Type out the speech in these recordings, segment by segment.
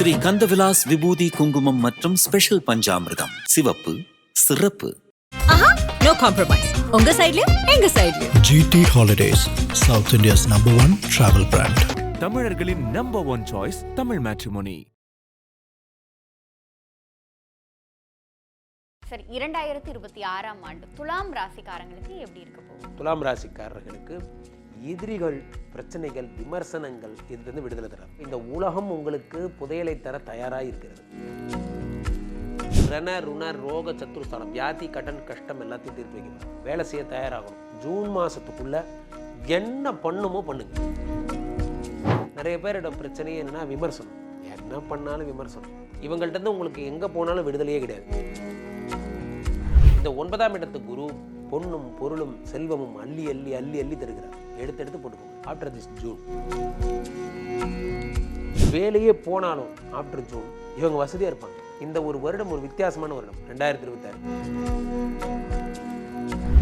ஸ்ரீ கந்தவிலாஸ் விபூதி குங்குமம் மற்றும் ஸ்பெஷல் பஞ்சாமிர்தம். சிவப்பு சிறப்பு. நோ காம்ப்ரமைஸ் உங்க சைடுலயும் எங்க சைடுலயும் GT Holidays, South India's number one travel brand. தமிழர்களின் number one choice Tamil matrimony சரி இரண்டாயிரத்தி இருபத்தி ஆறாம் ஆண்டு துலாம் ராசிக்காரங்களுக்கு எப்படி இருக்க போகுது? துலாம் ராசிக்காரர்களுக்கு எதிரிகள் பிரச்சனைகள் விமர்சனங்கள் இதுலேருந்து விடுதலை தர இந்த உலகம் உங்களுக்கு புதையலை தர தயாராக இருக்கிறது. ரண ருண ரோக சத்துருஸ்தானம் வியாதி கடன் கஷ்டம் எல்லாத்தையும் தீர்த்து வைக்கணும் வேலை செய்ய தயாராகணும். ஜூன் மாதத்துக்குள்ள என்ன பண்ணுமோ பண்ணுங்க. நிறைய பேரிடம் பிரச்சனையே என்னன்னா விமர்சனம். என்ன பண்ணாலும் விமர்சனம். இவங்கள்ட்ட இருந்து உங்களுக்கு எங்கே போனாலும் விடுதலையே கிடையாது. இந்த ஒன்பதாம் இடத்து குரு பொன்னும் பொருளும் செல்வமும் அள்ளி அள்ளி அள்ளி அள்ளி தருகிறார். எடுத்து எடுத்து போட்டுக்கோங்க. ஆஃப்டர் திஸ் ஜூன் வேலையே போனாலும் ஆஃப்டர் ஜூன் இவங்க வசதியாக இருப்பாங்க. இந்த ஒரு வருடம் ஒரு வித்தியாசமான வருடம் ரெண்டாயிரத்தி இருபத்தாறு.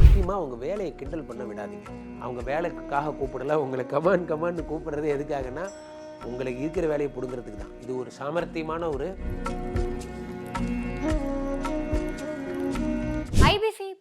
முக்கியமாக அவங்க வேலையை கிண்டல் பண்ண விடாதீங்க. அவங்க வேலைக்காக கூப்பிடல உங்களை கமான் கமான்னு கூப்பிடுறது எதுக்காகன்னா உங்களுக்கு இருக்கிற வேலையை பிடுங்கிறதுக்கு தான். இது ஒரு சாமர்த்தியமான ஒரு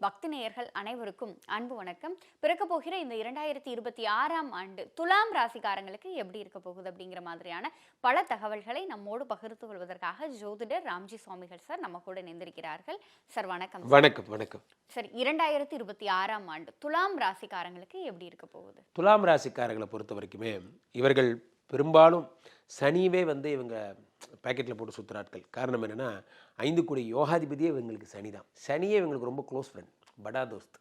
பக்தி நேயர்கள் அனைவருக்கும் அன்பு வணக்கம். பிறக்க போகிற இந்த இரண்டாயிரத்தி இருபத்தி ஆறாம் ஆண்டு துலாம் ராசிக்காரங்களுக்கு எப்படி இருக்க போகுது அப்படிங்கிற மாதிரியான பல தகவல்களை நம்மோடு பகிர்ந்து கொள்வதற்காக ஜோதிடர் ராம்ஜி சுவாமிகள் சார் நம்ம கூட நின்றிருக்கிறார்கள் சார் வணக்கம் வணக்கம் வணக்கம். சரி இரண்டாயிரத்தி இருபத்தி ஆறாம் ஆண்டு துலாம் ராசிக்காரங்களுக்கு எப்படி இருக்க போகுது? துலாம் ராசிக்காரர்களை பொறுத்த வரைக்குமே இவர்கள் பெரும்பாலும் சனியவே வந்து இவங்க பேக்கெட்டில் போட்டு சுற்றுற ஆட்கள் காரணம் என்னென்னா ஐந்து கோடி யோகாதிபதியே இவங்களுக்கு சனி தான் சனியே இவங்களுக்கு ரொம்ப க்ளோஸ் ஃப்ரெண்ட் படா தோஸ்த்.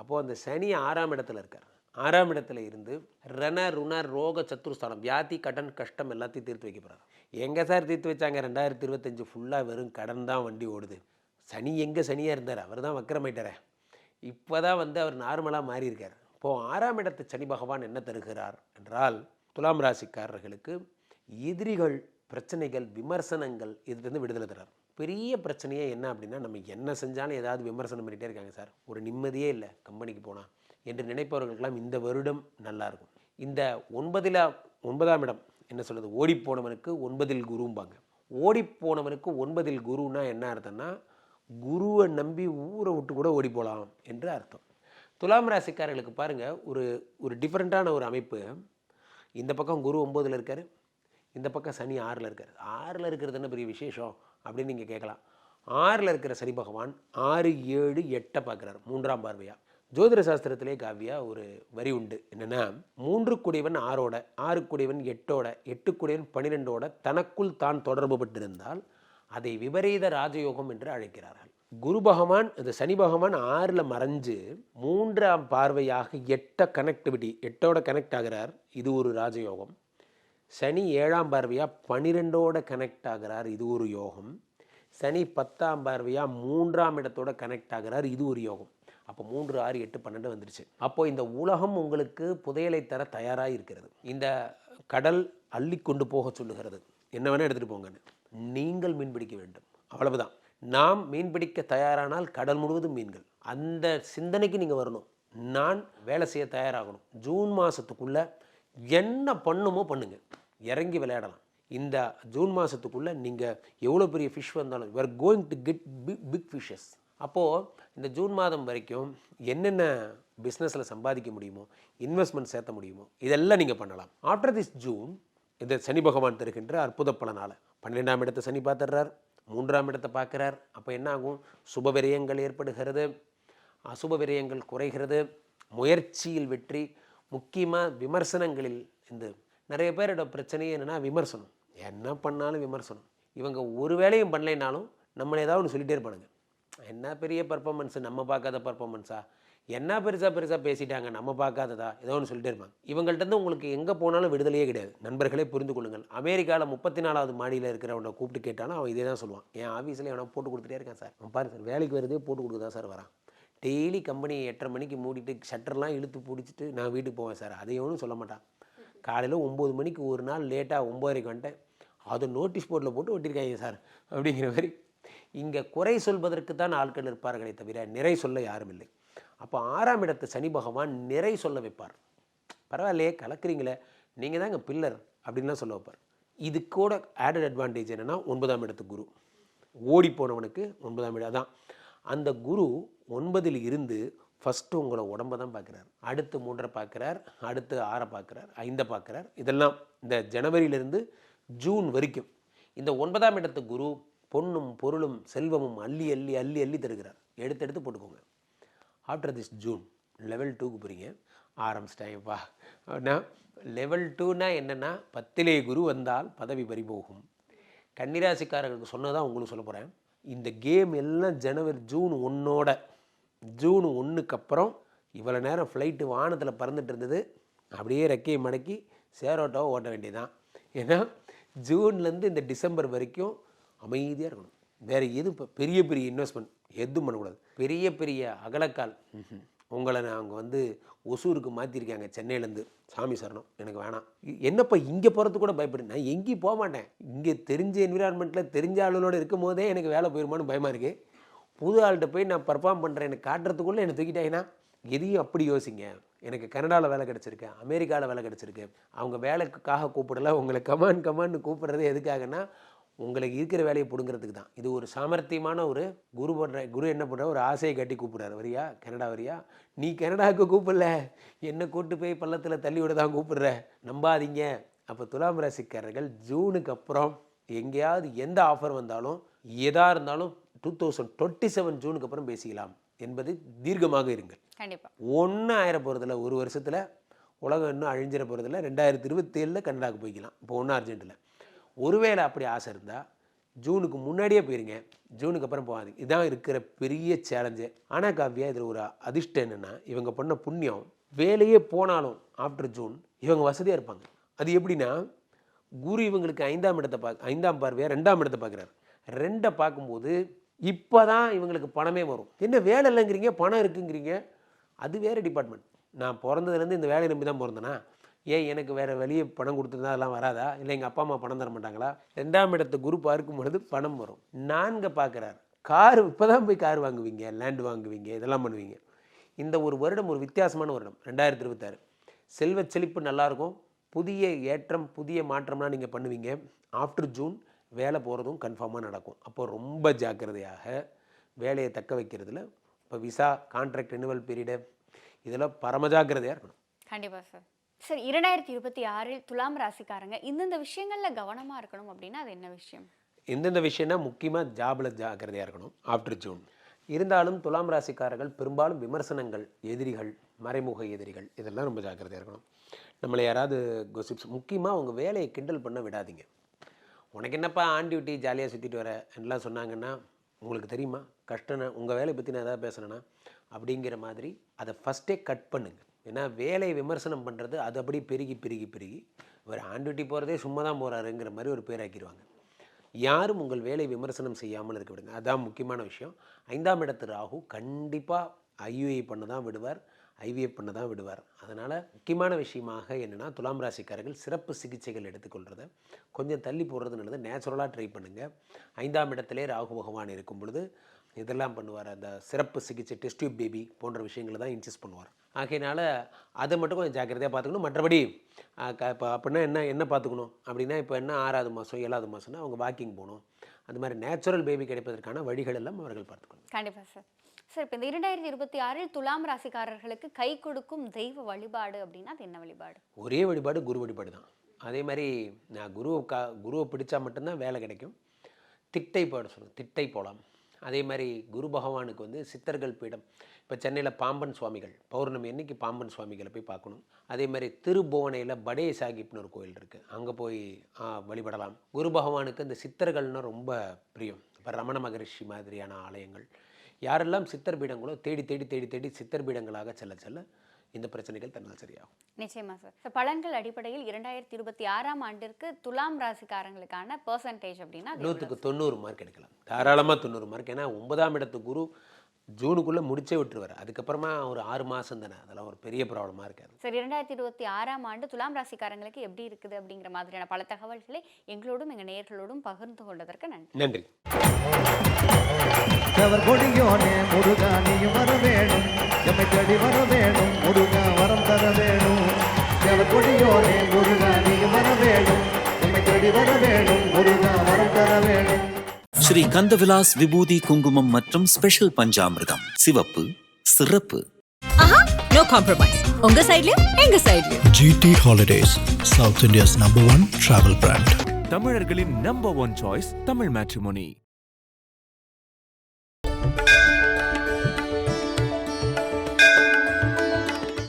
அப்போது அந்த சனி ஆறாம் இடத்துல இருக்கார். ஆறாம் இடத்துல இருந்து ரண ருண ரோக சத்துருஸ்தானம் வியாதி கடன் கஷ்டம் எல்லாத்தையும் தீர்த்து வைக்க போகிறார் எங்கே சார் தீர்த்து வச்சாங்க? ரெண்டாயிரத்தி இருபத்தஞ்சு ஃபுல்லாக வெறும் கடன் தான் வண்டி ஓடுது. சனி எங்கே சனியாக இருந்தார்? அவர் தான் வக்கரமாயிட்டார. இப்போ தான் வந்து அவர் நார்மலாக மாறியிருக்கார். இப்போது ஆறாம் இடத்து சனி பகவான் என்ன தருகிறார் என்றால் துலாம் ராசிக்காரர்களுக்கு எதிரிகள் பிரச்சனைகள் விமர்சனங்கள் இதுலேருந்து விடுதலை தரார். பெரிய பிரச்சனையே என்ன அப்படின்னா நம்ம என்ன செஞ்சாலும் ஏதாவது விமர்சனம் பண்ணிகிட்டே இருக்காங்க சார். ஒரு நிம்மதியே இல்லை கம்பெனிக்கு போனால் என்று நினைப்பவர்களுக்கெல்லாம் இந்த வருடம் நல்லாயிருக்கும் இந்த ஒன்பதில் ஒன்பதாம் இடம் என்ன சொல்கிறது ஓடிப்போனவனுக்கு ஒன்பதில் குரும்பாங்க. ஓடிப்போனவனுக்கு ஒன்பதில் குருன்னா என்ன அர்த்தம்னா குருவை நம்பி ஊரை விட்டு கூட ஓடி போகலாம் என்று அர்த்தம். துலாம் ராசிக்காரர்களுக்கு பாருங்கள் ஒரு ஒரு டிஃப்ரெண்ட்டான ஒரு அமைப்பு. இந்த பக்கம் குரு ஒம்போதில் இருக்கார். இந்த பக்கம் சனி ஆறில் இருக்கார். ஆறில் இருக்கிறது என்ன பெரிய விசேஷம்? அப்படின்னு நீங்கள் கேட்கலாம். ஆறில் இருக்கிற சனி பகவான் ஆறு ஏழு எட்டை பார்க்குறாரு மூன்றாம் பார்வையாக ஜோதிட சாஸ்திரத்திலே காவியா ஒரு வரி உண்டு. என்னென்னா மூன்று குடைவன் ஆறோட ஆறு குடைவன் எட்டோட எட்டு குடைவன் பன்னிரெண்டோட தனக்குள் தான் தொடர்பு பட்டிருந்தால் அதை விபரீத ராஜயோகம் என்று அழைக்கிறார்கள். குரு பகவான் இந்த சனி பகவான் ஆறில் மறைஞ்சு மூன்றாம் பார்வையாக எட்ட கனெக்டிவிட்டி எட்டோட கனெக்ட் ஆகிறார். இது ஒரு ராஜயோகம். சனி ஏழாம் பார்வையாக பன்னிரெண்டோட கனெக்ட் ஆகிறார் இது ஒரு யோகம். சனி பத்தாம் பார்வையாக மூன்றாம் இடத்தோட கனெக்ட் ஆகிறார் இது ஒரு யோகம். அப்போ மூன்று ஆறு எட்டு பன்னெண்டு வந்துருச்சு. அப்போ இந்த உலகம் உங்களுக்கு புதையலை தர தயாராக இருக்கிறது. இந்த கடல் அள்ளி கொண்டு போக சொல்லுகிறது. என்ன வேணால் எடுத்துகிட்டு போங்கன்னு நீங்கள் மீன் பிடிக்க வேண்டும். அவ்வளவுதான். நாம் மீன் பிடிக்க தயாரானால் கடல் முழுவதும் மீன்கள். அந்த சிந்தனைக்கு நீங்கள் வரணும். நான் வேலை செய்ய தயாராகணும். ஜூன் மாதத்துக்குள்ளே என்ன பண்ணுமோ பண்ணுங்க. இறங்கி விளையாடலாம். இந்த ஜூன் மாதத்துக்குள்ளே நீங்கள் எவ்வளோ பெரிய ஃபிஷ் வந்தாலும் you are going to get big big fishes அப்போது இந்த ஜூன் மாதம் வரைக்கும் என்னென்ன பிஸ்னஸில் சம்பாதிக்க முடியுமோ இன்வெஸ்ட்மெண்ட் சேர்த்த முடியுமோ இதெல்லாம் நீங்கள் பண்ணலாம். ஆஃப்டர் திஸ் ஜூன் இந்த சனி பகவான் தருகின்ற அற்புத பலனால் பன்னிரெண்டாம் இடத்தை சனி பார்த்துடுறார் மூன்றாம் இடத்தை பார்க்குறார். அப்போ என்ன ஆகும்? சுப விரயங்கள் ஏற்படுகிறது. அசுப விரயங்கள் குறைகிறது. முயற்சியில் வெற்றி முக்கியமாக விமர்சனங்களில் இந்த நிறைய பேரோட பிரச்சனையே என்னென்னா விமர்சனம். என்ன பண்ணாலும் விமர்சனம். இவங்க ஒரு வேலையும் பண்ணலைனாலும் நம்மளை ஏதாவது ஒன்று சொல்லிகிட்டே இருப்பானுங்க. என்ன பெரிய பர்ஃபாமன்ஸு நம்ம பார்க்காத பர்ஃபாமன்ஸா என்ன பெருசாக பெருசாக பேசிட்டாங்க நம்ம பார்க்காததா? ஏதோ ஒன்று சொல்லிட்டே இருப்பாங்க. இவங்கள்ட்டருந்து உங்களுக்கு எங்கே போனாலும் விடுதலையே கிடையாது. நண்பர்களே புரிந்து கொள்ளுங்கள். அமெரிக்காவில் முப்பத்தி நாலாவது மாடியில் இருக்கிறவனை கூப்பிட்டு கேட்டாலும் அவன் இதே தான் சொல்லுவான். என் ஆஃபீஸில் எவனா போட்டு கொடுத்துட்டே இருக்கான் சார். பாருங்க சார் வேலைக்கு வருதே போட்டு கொடுக்க தான் சார் வரான். டெய்லி கம்பெனி எட்டரை மணிக்கு மூடிட்டு ஷட்டர்லாம் இழுத்து பிடிச்சிட்டு நான் வீட்டுக்கு போவேன் சார். அதை ஒன்றும் சொல்ல மாட்டான். காலையில் ஒம்பது மணிக்கு ஒரு நாள் லேட்டாக ஒம்பதரைக்கு வந்துட்டேன். அதை நோட்டீஸ் போர்டில் போட்டு ஒட்டியிருக்காங்க சார் அப்படிங்கிற மாதிரி. இங்கே குறை சொல்வதற்கு தான் ஆட்கள் இருப்பார்களே தவிர நிறை சொல்ல யாரும் இல்லை. அப்போ ஆறாம் இடத்து சனி பகவான் நிறை சொல்ல வைப்பார். பரவாயில்லையே கலக்குறீங்களே நீங்கள் தான் இங்கே பில்லர் அப்படின்லாம் சொல்ல வைப்பார். இது கூட ஆடட் அட்வான்டேஜ் என்னென்னா ஒன்பதாம் இடத்து குரு. ஓடி போனவனுக்கு ஒன்பதாம் இடம் அதான் அந்த குரு ஒன்பதில் இருந்து ஃபஸ்ட்டு உங்களை உடம்ப தான் பார்க்குறார். அடுத்து மூன்றை பார்க்குறார் அடுத்து ஆறை பார்க்குறார் ஐந்தை பார்க்குறார். இதெல்லாம் இந்த ஜனவரியிலிருந்து ஜூன் வரைக்கும். இந்த ஒன்பதாம் இடத்து குரு பொண்ணும் பொருளும் செல்வமும் அள்ளி அள்ளி அள்ளி அள்ளி தருகிறார். எடுத்து எடுத்து போட்டுக்கோங்க. ஆஃப்டர் திஸ் ஜூன் லெவல் டூக்கு போகிறீங்க ஆரம்பிச்சிட்டாங்கப்பா நான் லெவல் டூனா என்னென்னா பத்திலே குரு வந்தால் பதவி பறிபோகும். கன்னிராசிக்காரர்களுக்கு சொன்னதான் உங்களுக்கு சொல்ல போகிறேன் இந்த கேம் எல்லாம் ஜனவரி ஜூன் ஒன்னோட ஜூன் ஒன்றுக்கு அப்புறம் இவ்வளோ நேரம் ஃப்ளைட்டு வானத்தில் பறந்துட்டு இருந்தது. அப்படியே ரெக்கையை மடக்கி சேரோட்டோவை ஓட்ட வேண்டியதுதான். ஏன்னா ஜூன்லேருந்து இந்த டிசம்பர் வரைக்கும் அமைதியாக இருக்கணும். வேறு எதுவும் இப்போ பெரிய பெரிய இன்வெஸ்ட்மெண்ட் எதுவும் பண்ணக்கூடாது. பெரிய பெரிய அகலக்கால். உங்களை நாங்கள் வந்து ஒசூருக்கு மாற்றிருக்காங்க சென்னையிலேருந்து. சாமி சரணம். எனக்கு வேணாம். என்னப்பா இங்கே போகிறதுக்கு கூட பயப்படுது நான் எங்கேயும் போக மாட்டேன். இங்கே தெரிஞ்ச என்விரான்மெண்ட்டில் தெரிஞ்ச ஆளுகளோடு இருக்கும் போதே எனக்கு வேலை போயிருமான்னு பயமாக இருக்குது புது ஆள்கிட்ட போய் நான் பர்ஃபார்ம் பண்ணுறேன் எனக்கு காட்டுறதுக்குள்ளே என்னை தூக்கிட்டாங்கன்னா எதையும் அப்படி யோசிங்க. எனக்கு கனடாவில் வேலை கிடச்சிருக்கு அமெரிக்காவில் வேலை கிடச்சிருக்கு. அவங்க வேலைக்காக கூப்பிடல உங்களை கமான் கமான்னு கூப்பிடுறது எதுக்காகன்னா உங்களுக்கு இருக்கிற வேலையை பிடுங்கிறதுக்கு தான். இது ஒரு சாமர்த்தியமான ஒரு குரு பண்ணுற குரு என்ன பண்ணுற ஒரு ஆசையை கட்டி கூப்பிடுறாரு. வரியா? கனடா வரியா? நீ கனடாவுக்கு கூப்பிடல. என்னை கூட்டு போய் பள்ளத்தில் தள்ளி விட தான் கூப்பிடுற. நம்பாதீங்க. அப்போ துலாம் ராசிக்காரர்கள் ஜூனுக்கு அப்புறம் எங்கேயாவது எந்த ஆஃபர் வந்தாலும் எதாக இருந்தாலும் டூ தௌசண்ட் டுவெண்ட்டி செவன் ஜூனுக்கு அப்புறம் பேசிக்கலாம். என்பது தீர்க்கமாக இருங்கள். கண்டிப்பா. ஒன்றும் ஆயிர போகிறதில்ல ஒரு வருஷத்தில் உலகம் இன்னும் அழிஞ்சிட போகிறதில்ல ரெண்டாயிரத்தி இருபத்தேழில் கனடாக்கு போய்க்கலாம். இப்போ ஒன்றும் அர்ஜென்ட்டில் ஒருவேளை அப்படி ஆசை இருந்தால் ஜூனுக்கு முன்னாடியே போயிருங்க. ஜூனுக்கு அப்புறம் போகாதீங்க இதுதான் இருக்கிற பெரிய சேலஞ்சு ஆனால் காவியா இதில் ஒரு அதிர்ஷ்டம் என்னென்னா இவங்க பண்ண புண்ணியம் வேலையே போனாலும் ஆஃப்டர் ஜூன் இவங்க வசதியாக இருப்பாங்க. அது எப்படின்னா குரு இவங்களுக்கு ஐந்தாம் இடத்தை பார்க்க ஐந்தாம் பார்வையாக ரெண்டாம் இடத்தை பார்க்குறாரு. ரெண்டை பார்க்கும்போது இப்போ தான் இவங்களுக்கு பணமே வரும். என்ன வேலை இல்லைங்கிறீங்க? பணம் இருக்குங்கிறீங்க? அது வேறு டிபார்ட்மெண்ட் நான் பிறந்ததுலேருந்து இந்த வேலையை நம்பி தான் பிறந்தேனா ஏன் எனக்கு வேறு வெளியே பணம் கொடுத்துருந்தா அதெல்லாம் வராதா? இல்லை எங்கள் அப்பா அம்மா பணம் தர மாட்டாங்களா? ரெண்டாம் இடத்த குரு பார்க்கும் பொழுது பணம் வரும். நான்கு பார்க்குறாரு. கார் இப்போ தான் போய் கார் வாங்குவீங்க லேண்ட் வாங்குவீங்க இதெல்லாம் பண்ணுவீங்க. இந்த ஒரு வருடம் ஒரு வித்தியாசமான வருடம் ரெண்டாயிரத்தி இருபத்தாறு. செல்வ செழிப்பு நல்லாயிருக்கும். புதிய ஏற்றம் புதிய மாற்றம்லாம் நீங்கள் பண்ணுவீங்க. ஆஃப்டர் ஜூன் வேலை போகிறதும் கன்ஃபார்மாக நடக்கும். அப்போ ரொம்ப ஜாக்கிரதையாக வேலையை தக்க வைக்கிறதுல இப்போ விசா கான்ட்ராக்ட் ரினுவல் பீரியடு இதெல்லாம் பரமஜாக்கிரதையாக இருக்கணும். கண்டிப்பாக சார் சரி இரண்டாயிரத்தி இருபத்தி ஆறில் துலாம் ராசிக்காரங்க இந்தந்த விஷயங்களில் கவனமாக இருக்கணும் அப்படின்னா அது என்ன விஷயம்? எந்தெந்த விஷயம்னா முக்கியமாக ஜாபில் ஜாக்கிரதையாக இருக்கணும் ஆஃப்டர் ஜூன் இருந்தாலும் துலாம் ராசிக்காரர்கள் பெரும்பாலும் விமர்சனங்கள் எதிரிகள் மறைமுக எதிரிகள் இதெல்லாம் ரொம்ப ஜாக்கிரதையாக இருக்கணும். நம்மளை யாராவது கொசிப்ஸ் முக்கியமாக உங்கள் வேலையை கிண்டல் பண்ண விடாதீங்க. உனக்கு என்னப்பா ஆன் டியூட்டி ஜாலியாக சுற்றிட்டு வர? எல்லாம் சொன்னாங்கன்னா உங்களுக்கு தெரியுமா? கஷ்டம் உங்கள் வேலையை பற்றி நான் எதாவது பேசுனேன்னா அப்படிங்கிற மாதிரி அதை ஃபஸ்ட்டே கட் பண்ணுங்கள் ஏன்னா வேலையை விமர்சனம் பண்ணுறது அது அப்படியே பெருகி பெருகி பெருகி. இவர் ஆண்டுட்டி போகிறதே சும்மா தான் போகிறாருங்கிற மாதிரி ஒரு பேராக்கிடுவாங்க. யாரும் உங்கள் வேலை விமர்சனம் செய்யாமல் இருக்க விடுங்க. அதான் முக்கியமான விஷயம். ஐந்தாம் இடத்து ராகு கண்டிப்பாக ஐயுஐ பண்ண தான் விடுவார் ஐவிஎஃப் பண்ண தான் விடுவார். அதனால் முக்கியமான விஷயமாக என்னென்னா துலாம் ராசிக்காரர்கள் சிறப்பு சிகிச்சைகள் எடுத்துக்கொள்கிறத கொஞ்சம் தள்ளி போடுறது நல்லது. நேச்சுரலாக ட்ரை பண்ணுங்கள் ஐந்தாம் இடத்திலே ராகு பகவான் இருக்கும் பொழுது இதெல்லாம் பண்ணுவார். அந்த சிறப்பு சிகிச்சை டெஸ்ட் டியூப் பேபி போன்ற விஷயங்களை தான் இன்சிஸ்ட் பண்ணுவார். ஆகையினால அதை மட்டும் கொஞ்சம் ஜாக்கிரதையாக பார்த்துக்கணும். மற்றபடி இப்போ அப்படின்னா என்ன என்ன பார்த்துக்கணும்? அப்படின்னா இப்போ என்ன ஆறாவது மாதம் ஏழாவது மாதம்னா அவங்க வாக்கிங் போகணும். அந்த மாதிரி நேச்சுரல் பேபி கிடைப்பதற்கான வழிகள் எல்லாம் அவர்கள் பார்த்துக்கணும். கண்டிப்பா சார் சார் இப்போ இந்த இரண்டாயிரத்தி இருபத்தி ஆறில் துலாம் ராசிக்காரர்களுக்கு கை கொடுக்கும் தெய்வ வழிபாடு அப்படின்னா அது என்ன வழிபாடு? ஒரே வழிபாடு குரு வழிபாடு தான். அதே மாதிரி நான் குருவை கா குருவை பிடிச்சா மட்டும்தான் வேலை கிடைக்கும். திட்டை பாட சொல்லுங்கள் திட்டை போகலாம் அதே மாதிரி குரு பகவானுக்கு வந்து சித்தர்கள் பீடம். இப்போ சென்னையில் பாம்பன் சுவாமிகள் பௌர்ணமி அன்னைக்கு பாம்பன் சுவாமிகளை போய் பார்க்கணும். அதே மாதிரி திருபுவனையில் படே சாஹிப்னு ஒரு கோயில் இருக்குது அங்கே போய் வழிபடலாம். குரு பகவானுக்கு இந்த சித்தர்கள்னா ரொம்ப பிரியம். இப்போ ரமண மகரிஷி மாதிரியான ஆலயங்கள். யாரெல்லாம் சித்தர் பீடங்களோ தேடி தேடி தேடி தேடி சித்தர் பீடங்களாக செல்ல செல்ல இந்த பிரச்சனைகள் தன்னால் சரியாகும். நிச்சயமா சார் பலன்கள் அடிப்படையில் இரண்டாயிரத்தி இருபத்தி ஆறாம் ஆண்டிற்கு துலாம் ராசிக்காரங்களுக்கான பெர்சன்டேஜ் அப்படின்னா? நூற்றுக்கு தொண்ணூறு மார்க் எடுக்கலாம். தாராளமாக தொண்ணூறு மார்க் ஏன்னா ஒன்பதாம் இடத்து குரு ஜூனுக்குள்ளே முடிச்சே விட்டுருவார். அதுக்கப்புறமா ஒரு ஆறு மாதம் தானே. அதெல்லாம் ஒரு பெரிய ப்ராப்ளமாக இருக்காது. சார் இரண்டாயிரத்தி இருபத்தி ஆறாம் ஆண்டு துலாம் ராசிக்காரங்களுக்கு எப்படி இருக்குது அப்படிங்கிற மாதிரியான பல தகவல்களை எங்களோடும் எங்கள் நேயர்களோடும் பகிர்ந்து கொண்டதற்கு நன்றி. நன்றி. முருகா நீயும் வர வேணும். எம்மை தேடி வர வேணும். முருகா வரம் தர வேணும். அவர் கொடியோனே முருகா நீயும் வர வேணும். எம்மை தேடி தேடி வர வேணும். முருகா வரம் தர வேணும். ஸ்ரீ கந்தவிலாஸ் விபூதி குங்குமம் மற்றும் ஸ்பெஷல் பஞ்சாமிர்தம். சிவப்பு சிறப்பு. நோ காம்ப்ரமைஸ் உங்க சைடுலயும் எங்க சைடுலயும் GT Holidays, South India's number one travel brand. தமிழர்களின் number one choice Tamil matrimony